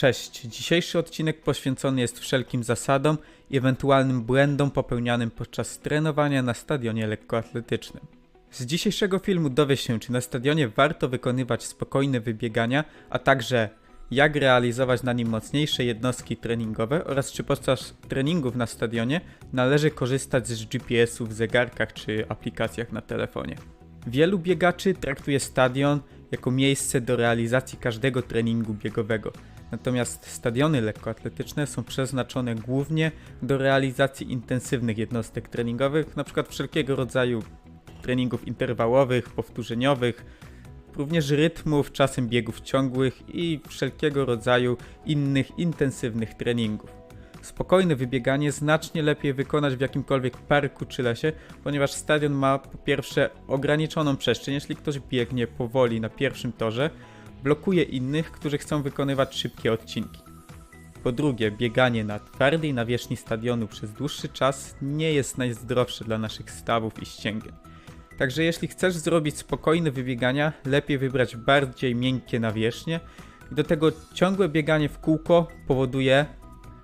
Cześć, dzisiejszy odcinek poświęcony jest wszelkim zasadom i ewentualnym błędom popełnianym podczas trenowania na stadionie lekkoatletycznym. Z dzisiejszego filmu dowie się, czy na stadionie warto wykonywać spokojne wybiegania, a także jak realizować na nim mocniejsze jednostki treningowe oraz czy podczas treningów na stadionie należy korzystać z GPS-u w zegarkach czy aplikacjach na telefonie. Wielu biegaczy traktuje stadion jako miejsce do realizacji każdego treningu biegowego. Natomiast stadiony lekkoatletyczne są przeznaczone głównie do realizacji intensywnych jednostek treningowych, np. wszelkiego rodzaju treningów interwałowych, powtórzeniowych, również rytmów, czasem biegów ciągłych i wszelkiego rodzaju innych intensywnych treningów. Spokojne wybieganie znacznie lepiej wykonać w jakimkolwiek parku czy lesie, ponieważ stadion ma po pierwsze ograniczoną przestrzeń, jeśli ktoś biegnie powoli na pierwszym torze, blokuje innych, którzy chcą wykonywać szybkie odcinki. Po drugie, bieganie na twardej nawierzchni stadionu przez dłuższy czas nie jest najzdrowsze dla naszych stawów i ścięgien. Także jeśli chcesz zrobić spokojne wybiegania, lepiej wybrać bardziej miękkie nawierzchnie. Do tego ciągłe bieganie w kółko powoduje,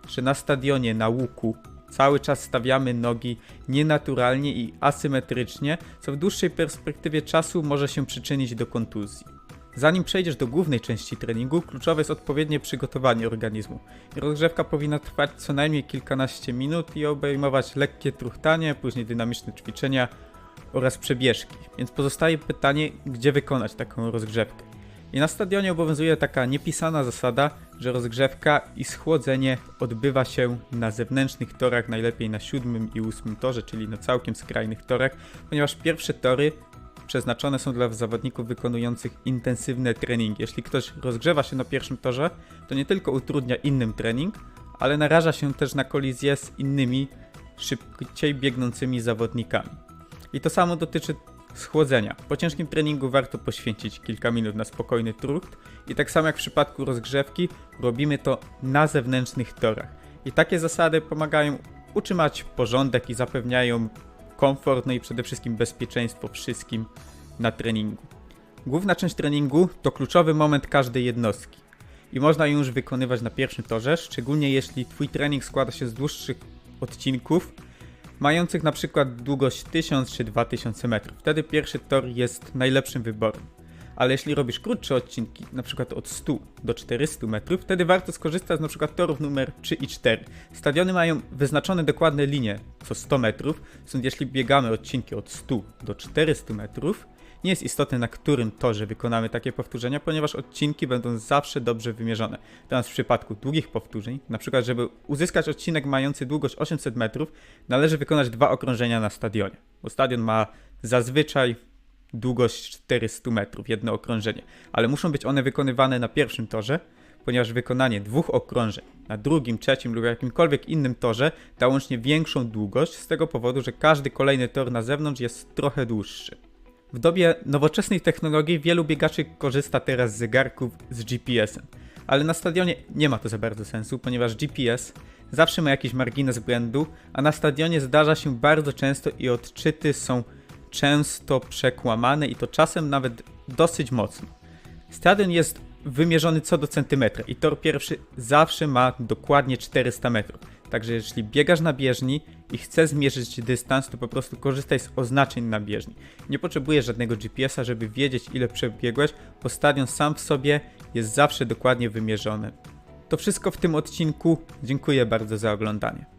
że na stadionie, na łuku, cały czas stawiamy nogi nienaturalnie i asymetrycznie, co w dłuższej perspektywie czasu może się przyczynić do kontuzji. Zanim przejdziesz do głównej części treningu, kluczowe jest odpowiednie przygotowanie organizmu. Rozgrzewka powinna trwać co najmniej kilkanaście minut i obejmować lekkie truchtanie, później dynamiczne ćwiczenia oraz przebieżki. Więc pozostaje pytanie, gdzie wykonać taką rozgrzewkę. I na stadionie obowiązuje taka niepisana zasada, że rozgrzewka i schłodzenie odbywa się na zewnętrznych torach, najlepiej na siódmym i ósmym torze, czyli na całkiem skrajnych torach, ponieważ pierwsze tory przeznaczone są dla zawodników wykonujących intensywne treningi. Jeśli ktoś rozgrzewa się na pierwszym torze, to nie tylko utrudnia innym trening, ale naraża się też na kolizję z innymi szybciej biegnącymi zawodnikami. I to samo dotyczy schłodzenia. Po ciężkim treningu warto poświęcić kilka minut na spokojny trucht i tak samo jak w przypadku rozgrzewki, robimy to na zewnętrznych torach. I takie zasady pomagają utrzymać porządek i zapewniają komfort, no i przede wszystkim bezpieczeństwo wszystkim na treningu. Główna część treningu to kluczowy moment każdej jednostki i można ją już wykonywać na pierwszym torze, szczególnie jeśli Twój trening składa się z dłuższych odcinków, mających na przykład długość 1000 czy 2000 metrów. Wtedy pierwszy tor jest najlepszym wyborem. Ale jeśli robisz krótsze odcinki, przykład od 100 do 400 metrów, wtedy warto skorzystać z przykład torów numer 3 i 4. Stadiony mają wyznaczone dokładne linie co 100 metrów, stąd jeśli biegamy odcinki od 100 do 400 metrów, nie jest istotne na którym torze wykonamy takie powtórzenia, ponieważ odcinki będą zawsze dobrze wymierzone. Teraz w przypadku długich powtórzeń, na przykład żeby uzyskać odcinek mający długość 800 metrów, należy wykonać dwa okrążenia na stadionie, bo stadion ma zazwyczaj długość 400 metrów, jedno okrążenie, ale muszą być one wykonywane na pierwszym torze, ponieważ wykonanie dwóch okrążeń na drugim, trzecim lub jakimkolwiek innym torze da łącznie większą długość z tego powodu, że każdy kolejny tor na zewnątrz jest trochę dłuższy. W dobie nowoczesnej technologii wielu biegaczy korzysta teraz z zegarków z GPS-em, ale na stadionie nie ma to za bardzo sensu, ponieważ GPS zawsze ma jakiś margines błędu, a na stadionie zdarza się bardzo często i odczyty są często przekłamane i to czasem nawet dosyć mocno. Stadion jest wymierzony co do centymetra i tor pierwszy zawsze ma dokładnie 400 metrów. Także jeśli biegasz na bieżni i chcesz zmierzyć dystans, to po prostu korzystaj z oznaczeń na bieżni. Nie potrzebujesz żadnego GPS-a, żeby wiedzieć ile przebiegłeś, bo stadion sam w sobie jest zawsze dokładnie wymierzony. To wszystko w tym odcinku. Dziękuję bardzo za oglądanie.